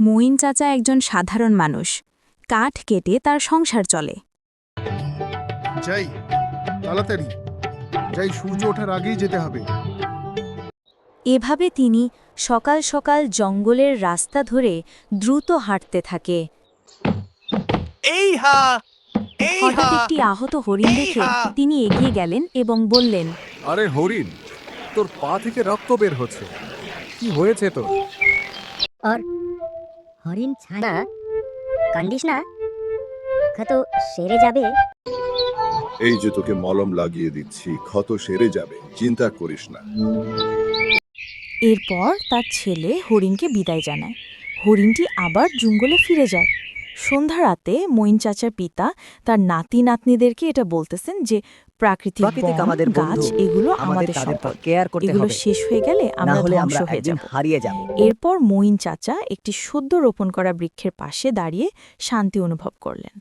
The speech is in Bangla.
মঈন চাচা একজন সাধারণ মানুষ। কাঠ কেটে তার সংসার চলে। যাই তাড়াতাড়ি। যাই সূর্য ওঠার আগেই যেতে হবে। এভাবে তিনি সকাল সকাল জঙ্গলের রাস্তা ধরে দ্রুত হাঁটতে থাকে। এই হা হঠাৎ একটি আহত হরিণ দেখে তিনি এগিয়ে গেলেন এবং বললেন আরে হরিণ তোর পা থেকে রক্ত বের হচ্ছে। কি হয়েছে তোর? और হরিণ ছানা কান্দিস না। ক্ষত সেরে যাবে। এই যে তোকে মলম লাগিয়ে দিচ্ছি ক্ষত সেরে যাবে চিন্তা করিস না। এরপর তার ছেলে হরিণকে বিদায় জানায়। হরিণটি আবার জঙ্গলে ফিরে যায়। সন্ধ্যা রাতে মঈন চাচার পিতা তার নাতি নাতনিদেরকে এটা বলতেছেন যে প্রাকৃতিক আমাদের গাছ এগুলো আমাদের সম্পদ। কেয়ার করতে এগুলো শেষ হয়ে গেলে আমরা ধ্বংস হয়ে যাব। হারিয়ে যাব। এরপর মঈন চাচা একটি সদ্য রোপণ করা বৃক্ষের পাশে দাঁড়িয়ে শান্তি অনুভব করলেন।